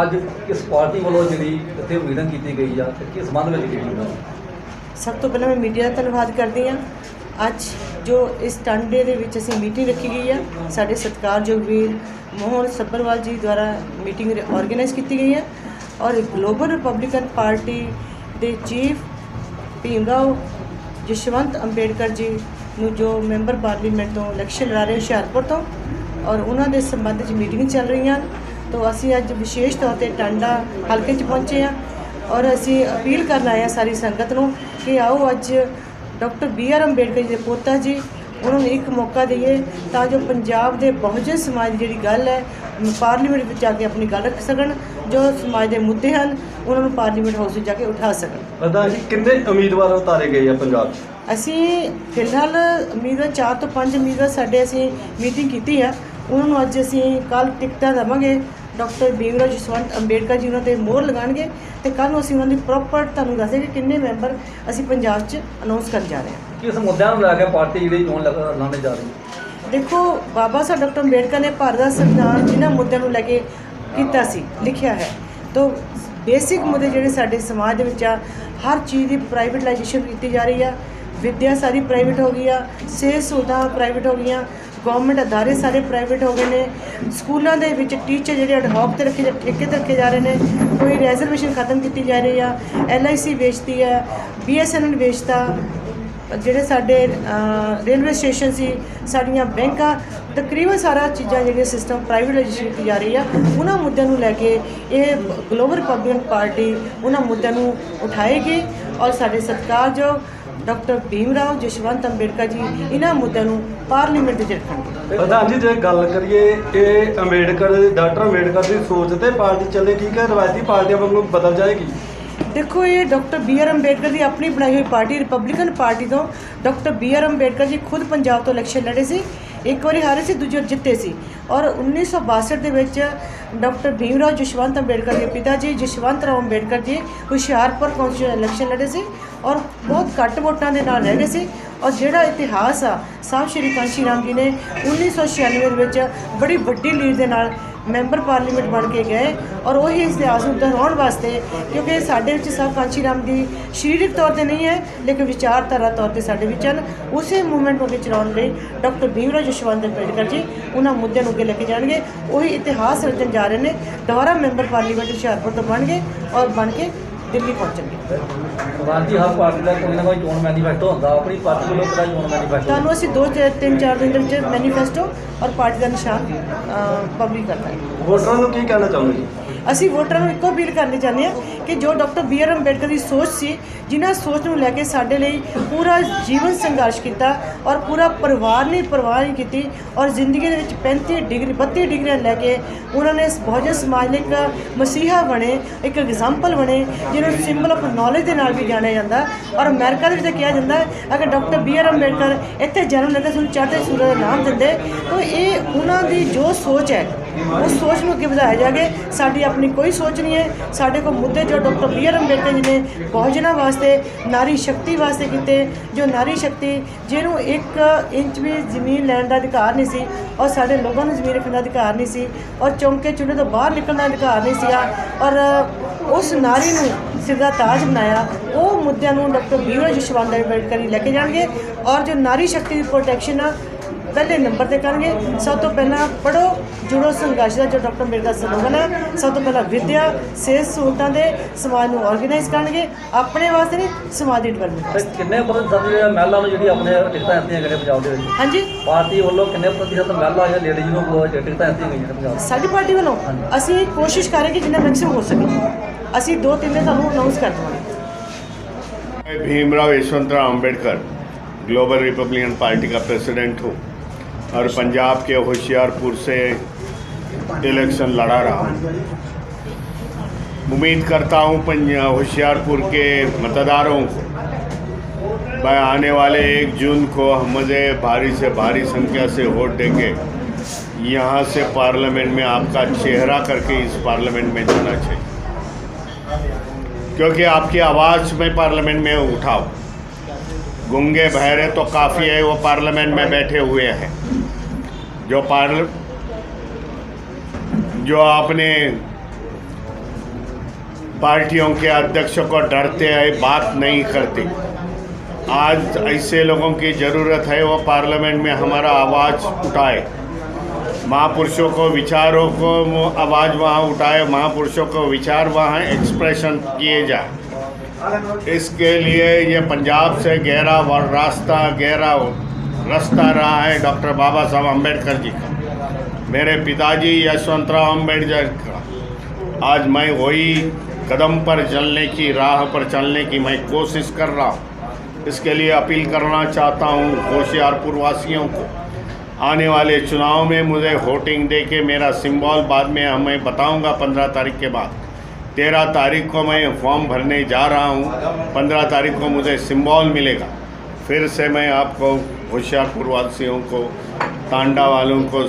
ਅੱਜ ਕਿਸ ਪਾਰਟੀ ਵੱਲੋਂ ਜਿਹੜੀ ਇੱਥੇ ਮੀਟਿੰਗ ਕੀਤੀ ਗਈ ਆ ਤੇ ਕਿਸ ਸੰਬੰਧ ਵਿੱਚ ਕੀਤੀ ਗਈ ਸਭ ਤੋਂ ਪਹਿਲਾਂ ਮੈਂ ਮੀਡੀਆ ਦਾ ਧੰਨਵਾਦ ਕਰਦੀ ਹਾਂ। ਅੱਜ ਜੋ ਇਸ ਟਾਂਡੇ ਦੇ ਵਿੱਚ ਅਸੀਂ ਮੀਟਿੰਗ ਰੱਖੀ ਗਈ ਆ, ਸਾਡੇ ਸਤਿਕਾਰਯੋਗ ਵੀਰ ਮੋਹਨ ਸੱਭਰਵਾਲ ਜੀ ਦੁਆਰਾ ਮੀਟਿੰਗ ਆਰਗੇਨਾਈਜ਼ ਕੀਤੀ ਗਈ ਹੈ ਔਰ ਗਲੋਬਲ ਰਿਪਬਲਿਕਨ ਪਾਰਟੀ ਦੇ ਚੀਫ ਭੀਮ ਰਾਓ ਜਸ਼ਵੰਤ ਅੰਬੇਡਕਰ ਜੀ ਨੂੰ ਜੋ ਮੈਂਬਰ ਪਾਰਲੀਮੈਂਟ ਤੋਂ ਇਲੈਕਸ਼ਨ ਲੜਾ ਰਹੇ ਹੁਸ਼ਿਆਰਪੁਰ ਤੋਂ ਔਰ ਉਹਨਾਂ ਦੇ ਸੰਬੰਧ 'ਚ ਮੀਟਿੰਗ ਚੱਲ ਰਹੀਆਂ ਹਨ। ਤੋਂ ਅਸੀਂ ਅੱਜ ਵਿਸ਼ੇਸ਼ ਤੌਰ ਤੇ ਟਾਂਡਾ ਹਲਕੇ 'ਚ ਪਹੁੰਚੇ ਹਾਂ ਔਰ ਅਸੀਂ ਅਪੀਲ ਕਰਨ ਆਏ ਹਾਂ ਸਾਰੀ ਸੰਗਤ ਨੂੰ ਕਿ ਆਓ ਅੱਜ ਡਾਕਟਰ ਬੀ ਆਰ ਅੰਬੇਡਕਰ ਜੀ ਦੇ ਪੋਤਾ ਜੀ ਉਹਨਾਂ ਨੂੰ ਇੱਕ ਮੌਕਾ ਦਈਏ ਤਾਂ ਜੋ ਪੰਜਾਬ ਦੇ ਬਹੁਜਨ ਸਮਾਜ ਦੀ ਜਿਹੜੀ ਗੱਲ ਹੈ ਪਾਰਲੀਮੈਂਟ ਵਿੱਚ ਜਾ ਕੇ ਆਪਣੀ ਗੱਲ ਰੱਖ ਸਕਣ ਜੋ ਸਮਾਜ ਦੇ ਮੁੱਦੇ ਹਨ ਉਹਨਾਂ ਨੂੰ ਪਾਰਲੀਮੈਂਟ ਹਾਊਸ ਵਿੱਚ ਜਾ ਕੇ ਉਠਾ ਸਕਣ। ਪ੍ਰਧਾਨ ਜੀ ਕਿੰਨੇ ਉਮੀਦਵਾਰ ਉਤਾਰੇ ਗਏ ਆ ਪੰਜਾਬ 'ਚ? ਅਸੀਂ ਫਿਲਹਾਲ ਉਮੀਦਵਾਰ 4 ਤੋਂ 5 ਉਮੀਦਵਾਰ ਸਾਡੇ ਅਸੀਂ ਮੀਟਿੰਗ ਕੀਤੀ ਆ ਉਹਨਾਂ ਨੂੰ ਅੱਜ ਅਸੀਂ ਕੱਲ ਟਿਕਟਾਂ ਦੇਵਾਂਗੇ ਡਾਕਟਰ ਭੀਮਰਾਓ ਜਸਵੰਤ ਅੰਬੇਡਕਰ ਜੀ ਉਹਨਾਂ ਤੇ ਮੋਹਰ ਲਗਾਉਣਗੇ ਤੇ ਕੱਲ ਨੂੰ ਅਸੀਂ ਉਹਨਾਂ ਦੀ ਪ੍ਰੋਪਰ ਤੁਹਾਨੂੰ ਦੱਸਾਂਗੇ ਕਿ ਕਿੰਨੇ ਮੈਂਬਰ ਅਸੀਂ ਪੰਜਾਬ 'ਚ ਅਨਾਉਂਸ ਕਰਨ ਜਾ ਰਹੇ ਹਾਂ। ਕਿਸ ਮੁੱਦਿਆਂ ਨੂੰ ਲੈ ਕੇ ਪਾਰਟੀ ਜਿਹੜੀ ਚੋਣ ਲੜਨ ਜਾ ਰਹੀ ਹੈ? ਦੇਖੋ ਬਾਬਾ ਸਾਹਿਬ ਡਾਕਟਰ ਅੰਬੇਡਕਰ ਨੇ ਭਾਰਤ ਦਾ ਸੰਵਿਧਾਨ ਜਿਨ੍ਹਾਂ ਮੁੱਦਿਆਂ ਨੂੰ ਲੈ ਕੇ ਕੀਤਾ ਸੀ ਲਿਖਿਆ ਹੈ। ਤੋਂ ਬੇਸਿਕ ਮੁੱਦੇ ਜਿਹੜੇ ਸਾਡੇ ਸਮਾਜ ਦੇ ਵਿੱਚ ਆ ਹਰ ਚੀਜ਼ ਦੀ ਪ੍ਰਾਈਵੇਟਾਈਜੇਸ਼ਨ ਕੀਤੀ ਜਾ ਰਹੀ ਆ ਵਿੱਦਿਆ ਸਾਰੀ ਪ੍ਰਾਈਵੇਟ ਹੋ ਗਈ ਆ ਸਿਹਤ ਸਹੂਲਤਾਂ ਪ੍ਰਾਈਵੇਟ ਹੋ ਗਈਆਂ ਗਵਰਨਮੈਂਟ ਅਦਾਰੇ ਸਾਰੇ ਪ੍ਰਾਈਵੇਟ ਹੋ ਗਏ ਨੇ। ਸਕੂਲਾਂ ਦੇ ਵਿੱਚ ਟੀਚਰ ਜਿਹੜੇ ਅਡਹੌਕ ਤੇ ਰੱਖੇ ਜਾ- ਠੇਕੇ ਤੇ ਰੱਖੇ ਜਾ ਰਹੇ ਨੇ, ਕੋਈ ਰੈਜ਼ਰਵੇਸ਼ਨ ਖਤਮ ਕੀਤੀ ਜਾ ਰਹੀ ਆ ਐਲਆਈਸੀ ਵੇਚਦੀ ਆ ਬੀਐਸਐਨਐਲ ਵੇਚਦਾ ਜਿਹੜੇ ਸਾਡੇ ਰੇਲਵੇ ਸਟੇਸ਼ਨ ਸੀ, ਸਾਡੀਆਂ ਬੈਂਕਾਂ, ਤਕਰੀਬਨ ਸਾਰਾ ਚੀਜ਼ਾਂ ਜਿਹੜੀਆਂ ਸਿਸਟਮ ਪ੍ਰਾਈਵੇਟਾਈਜੇਸ਼ਨ ਕੀਤੀ ਜਾ ਰਹੀ ਆ, ਉਹਨਾਂ ਮੁੱਦਿਆਂ ਨੂੰ ਲੈ ਕੇ ਇਹ ਗਲੋਬਲ ਰਿਪਬਲਿਕਨ ਪਾਰਟੀ ਉਹਨਾਂ ਮੁੱਦਿਆਂ ਨੂੰ ਉਠਾਏਗੀ ਔਰ ਸਾਡੇ ਸਤਿਕਾਰਯੋਗ ਡਾਕਟਰ ਭੀਮਰਾਓ ਜਸ਼ਵੰਤ ਅੰਬੇਡਕਰ ਜੀ ਇਹਨਾਂ ਮੁੱਦਿਆਂ ਨੂੰ ਪਾਰਲੀਮੈਂਟ ਵਿੱਚ ਰੱਖਣਗੇ। ਪ੍ਰਧਾਨ ਜੀ ਜੇ ਗੱਲ ਕਰੀਏ ਇਹ ਅੰਬੇਡਕਰ ਡਾਕਟਰ ਅੰਬੇਡਕਰ ਦੀ ਸੋਚ ਤੇ ਪਾਰਟੀ ਚੱਲੇ ਠੀਕ ਹੈ ਰਵਾਇਤੀ ਪਾਰਟੀਆਂ ਵਾਂਗੂ ਬਦਲ ਜਾਏਗੀ? ਦੇਖੋ ਇਹ ਡਾਕਟਰ ਬੀ ਆਰ ਅੰਬੇਡਕਰ ਦੀ ਆਪਣੀ ਬਣਾਈ ਹੋਈ ਪਾਰਟੀ ਰਿਪਬਲਿਕਨ ਪਾਰਟੀ ਤੋਂ doctor B R Ambedkar ji ਖੁਦ ਪੰਜਾਬ ਤੋਂ ਇਲੈਕਸ਼ਨ ਲੜੇ ਸੀ। ਇੱਕ ਵਾਰੀ ਹਾਰੇ ਸੀ, ਦੂਜੀ ਵਾਰ ਜਿੱਤੇ ਸੀ। ਔਰ 1962 ਦੇ ਵਿੱਚ ਡਾਕਟਰ ਭੀਮਰਾਓ ਜਸ਼ਵੰਤ ਅੰਬੇਡਕਰ ਦੇ ਪਿਤਾ ਜੀ, ਜਸ਼ਵੰਤ ਰਾਓ ਅੰਬੇਡਕਰ ਜੀ ਹੁਸ਼ਿਆਰਪੁਰ ਕੌਂਸਲ ਇਲੈਕਸ਼ਨ ਲੜੇ ਸੀ ਔਰ ਬਹੁਤ ਘੱਟ ਵੋਟਾਂ ਦੇ ਨਾਲ ਰਹਿ ਗਏ ਸੀ। ਔਰ ਜਿਹੜਾ ਇਤਿਹਾਸ ਆ ਸਾਹਿਬ ਸ਼੍ਰੀ ਕਾਂਸ਼ੀ ਰਾਮ ਜੀ ਨੇ 1996 ਦੇ ਵਿੱਚ ਬੜੀ ਵੱਡੀ ਲੀਡ ਦੇ ਨਾਲ ਮੈਂਬਰ ਪਾਰਲੀਮੈਂਟ ਬਣ ਕੇ ਗਏ ਔਰ ਉਹੀ ਇਤਿਹਾਸ ਨੂੰ ਦੁਹਰਾਉਣ ਵਾਸਤੇ, ਕਿਉਂਕਿ ਸਾਡੇ ਵਿੱਚ ਸਭ ਕਾਂਸ਼ੀ ਰਾਮ ਦੀ ਸਰੀਰਕ ਤੌਰ ਤੇ ਨਹੀਂ ਹੈ, ਲੇਕਿਨ ਵਿਚਾਰਧਾਰਾ ਤੌਰ ਤੇ ਸਾਡੇ ਵਿੱਚ ਹਨ। ਉਸੇ ਮੂਵਮੈਂਟ ਨੂੰ ਅੱਗੇ ਚਲਾਉਣ ਲਈ ਡਾਕਟਰ ਭੀਮਰਾਓ ਜਸ਼ਵੰਤ ਅੰਬੇਡਕਰ ਜੀ ਉਹਨਾਂ ਮੁੱਦਿਆਂ ਨੂੰ ਅੱਗੇ ਲੈ ਕੇ ਜਾਣਗੇ। ਉਹੀ ਇਤਿਹਾਸ ਰਚਣ ਜਾ ਰਹੇ ਨੇ। ਦੁਬਾਰਾ ਮੈਂਬਰ ਪਾਰਲੀਮੈਂਟ ਹੁਸ਼ਿਆਰਪੁਰ ਤੋਂ ਬਣਗੇ ਔਰ ਬਣ ਕੇ ਦਿੱਲੀ ਪਹੁੰਚਣਗੇ ਜੀ ਹਰ ਪਾਰਟੀ ਦਾ ਕੋਈ ਨਾ ਕੋਈ ਚੋਣ ਮੈਨੀਫੈਸਟੋ ਹੁੰਦਾ। ਆਪਣੀ ਪਾਰਟੀ ਵੱਲੋਂ ਕਿਹੜਾ ਚੋਣ ਮੈਨੀਫੈਸਟੋ ਤੁਹਾਨੂੰ ਅਸੀਂ ਦੋ ਚਾਰ- ਤਿੰਨ ਚਾਰ ਦਿਨ ਦੇ ਵਿੱਚ ਮੈਨੀਫੈਸਟੋ ਔਰ ਪਾਰਟੀ ਦਾ ਨਿਸ਼ਾਨ ਪਬਲਿਕ ਕਰਨਾ ਹੈ। ਵੋਟਰਾਂ ਨੂੰ ਕੀ ਕਹਿਣਾ ਚਾਹੁੰਦੇ ਜੀ? ਅਸੀਂ ਵੋਟਰਾਂ ਨੂੰ ਇੱਕੋ ਅਪੀਲ ਕਰਨੀ ਚਾਹੁੰਦੇ ਹਾਂ ਕਿ ਜੋ ਡਾਕਟਰ ਬੀ ਆਰ ਅੰਬੇਡਕਰ ਦੀ ਸੋਚ ਸੀ ਜਿਨ੍ਹਾਂ ਸੋਚ ਨੂੰ ਲੈ ਕੇ ਸਾਡੇ ਲਈ ਪੂਰਾ ਜੀਵਨ ਸੰਘਰਸ਼ ਕੀਤਾ ਔਰ ਪੂਰਾ ਪਰਿਵਾਰ ਨੇ ਪਰਵਾਹ ਨਹੀਂ ਕੀਤੀ ਔਰ ਜ਼ਿੰਦਗੀ ਦੇ ਵਿੱਚ 35 ਡਿਗਰੀ 32 ਡਿਗਰੀਆਂ ਲੈ ਕੇ ਉਹਨਾਂ ਨੇ ਇਸ ਬਹੁਜਨ ਸਮਾਜ ਲਈ ਇੱਕ ਮਸੀਹਾ ਬਣੇ ਇੱਕ ਐਗਜ਼ਾਮਪਲ ਬਣੇ ਜਿਹਨੂੰ ਸਿੰਬਲ ਆਫ ਨੌਲੇਜ ਦੇ ਨਾਲ ਵੀ ਜਾਣਿਆ ਜਾਂਦਾ ਔਰ ਅਮਰੀਕਾ ਦੇ ਵਿੱਚ ਤਾਂ ਕਿਹਾ ਜਾਂਦਾ ਹੈ, ਅਗਰ ਡਾਕਟਰ ਬੀ ਆਰ ਅੰਬੇਡਕਰ ਇੱਥੇ ਜਨਮ ਲੈਂਦੇ ਸਾਨੂੰ ਚੜ੍ਹਦੇ ਸੂਰਜ ਦਾ ਨਾਮ ਦਿੰਦੇ ਤਾਂ ਇਹ ਉਹਨਾਂ ਦੀ ਜੋ ਸੋਚ ਹੈ ਉਸ ਸੋਚ ਨੂੰ ਅੱਗੇ ਵਧਾਇਆ ਜਾਗੇ ਸਾਡੀ ਆਪਣੀ ਕੋਈ ਸੋਚ ਨਹੀਂ ਹੈ। ਸਾਡੇ ਕੋਲ ਮੁੱਦੇ ਜੋ ਡਾਕਟਰ ਬੀ ਆਰ ਅੰਬੇਡਕਰ ਜੀ ਨੇ ਪਹੁੰਚਣਾ ਵਾਸਤੇ ਨਾਰੀ ਸ਼ਕਤੀ ਵਾਸਤੇ ਕੀਤੇ, ਜੋ ਨਾਰੀ ਸ਼ਕਤੀ ਜਿਹਨੂੰ ਇੱਕ ਇੰਚ ਵੀ ਜ਼ਮੀਨ ਲੈਣ ਦਾ ਅਧਿਕਾਰ ਨਹੀਂ ਸੀ, ਔਰ ਸਾਡੇ ਲੋਕਾਂ ਨੂੰ ਜ਼ਮੀਨ ਰੱਖਣ ਦਾ ਅਧਿਕਾਰ ਨਹੀਂ ਸੀ, ਔਰ ਚੌਂਕੇ ਚੁੱਲ੍ਹੇ ਤੋਂ ਬਾਹਰ ਨਿਕਲਣ ਦਾ ਅਧਿਕਾਰ ਨਹੀਂ ਸੀਗਾ, ਔਰ ਉਸ ਨਾਰੀ ਨੂੰ ਸਿਰ ਦਾ ਤਾਜ ਬਣਾਇਆ, ਉਹ ਮੁੱਦਿਆਂ ਨੂੰ doctor B R Jaswant Ambedkar ji ਲੈ ਕੇ ਜਾਣਗੇ, ਔਰ ਜੋ ਨਾਰੀ ਸ਼ਕਤੀ ਦੀ ਪ੍ਰੋਟੈਕਸ਼ਨ ਆ ਪਹਿਲੇ ਨੰਬਰ ਤੇ ਕਰਨਗੇ ਸਭ ਤੋਂ ਪਹਿਲਾਂ ਪੜੋ ਜੁੜੋ ਸੰਘਰਸ਼ ਦਾ ਜੋ ਡਾਕਟਰ ਅੰਬੇਡਕਰ ਸਲੋਗਨ ਹੈ ਸਭ ਤੋਂ ਪਹਿਲਾਂ ਵਿਦਿਆ ਸਿਹਤ ਸਹੂਲਤਾਂ ਦੇ ਸਮਾਜ ਨੂੰ ਆਰਗੇਨਾਈਜ਼ ਕਰਨਗੇ ਆਪਣੇ ਵਾਸਤੇ ਨਹੀਂ ਸਮਾਜ ਦੀ ਡਿਵੈਲਪਮੈਂਟ ਤੇ ਕਿੰਨੇ ਪ੍ਰਤੀਸ਼ਤ ਜਿਹੜੇ ਮਹਿਲਾ ਨੂੰ ਜਿਹੜੀ ਆਪਣੇ ਟਿਕਟਾਂ ਦਿੱਤੀਆਂ ਗਈਆਂ ਪੰਜਾਬ ਦੇ ਵਿੱਚ ਹਾਂਜੀ ਪਾਰਟੀ ਵੱਲੋਂ ਕਿੰਨੇ ਪ੍ਰਤੀਸ਼ਤ ਮਹਿਲਾ ਜਾਂ ਲੇਡੀਜ਼ ਨੂੰ ਉਹ ਟਿਕਟਾਂ ਦਿੱਤੀਆਂ ਗਈਆਂ ਨੇ ਪੰਜਾਬ 'ਚ? ਸਾਡੀ ਪਾਰਟੀ ਵੱਲੋਂ ਅਸੀਂ ਕੋਸ਼ਿਸ਼ ਕਰਾਂਗੇ ਜਿੰਨਾ ਮੈਕਸਿਮਮ ਹੋ ਸਕੇ ਅਸੀਂ ਦੋ ਤਿੰਨ ਦਿਨ ਤੁਹਾਨੂੰ ਅਨਾਉਂਸ ਕਰ ਦੇਵਾਂਗੇ मैं Bhimrao Yashwantrao Ambedkar Global Republican Party का प्रेसिडेंट हूँ और पंजाब के होशियारपुर से इलेक्शन लड़ा रहा हूँ। उम्मीद करता हूँ होशियारपुर के मतदारों को, मैं आने वाले एक जून को मुझे भारी से भारी संख्या से वोट देंगे। यहाँ से पार्लियामेंट में आपका चेहरा करके इस पार्लियामेंट में जाना चाहिए। क्योंकि आपकी आवाज़ में पार्लियामेंट में उठाओ। गूँगे बहरे तो काफ़ी है, वो पार्लियामेंट में बैठे हुए हैं। जो पार्ल, जो आपने पार्टियों के अध्यक्षों को डरते हैं बात नहीं करते। आज ऐसे लोगों की ज़रूरत है, वो पार्लियामेंट में हमारा आवाज़ उठाए। महापुरुषों को विचारों को आवाज़ वहाँ उठाए, महापुरुषों को विचार वहाँ एक्सप्रेशन किए जाए। इसके लिए ये पंजाब से गहरा व रास्ता, गहरा रास्ता रहा है डॉक्टर बाबा साहब अंबेडकर जी का। मेरे पिताजी यशवंतराव अंबेडकर का। आज मैं वही कदम पर चलने की, राह पर चलने की मैं कोशिश कर रहा हूँ। इसके लिए अपील करना चाहता हूँ होशियारपुर वासियों को। आने वाले चुनाव में मुझे वोटिंग दे के मेरा सिंबल बाद में हमें बताऊँगा पंद्रह तारीख के बाद। तेरह तारीख को मैं फॉर्म भरने जा रहा हूँ पंद्रह तारीख को मुझे सिंबल मिलेगा फिर से मैं आपको होशियारपुर वासियों को तांडा वालों को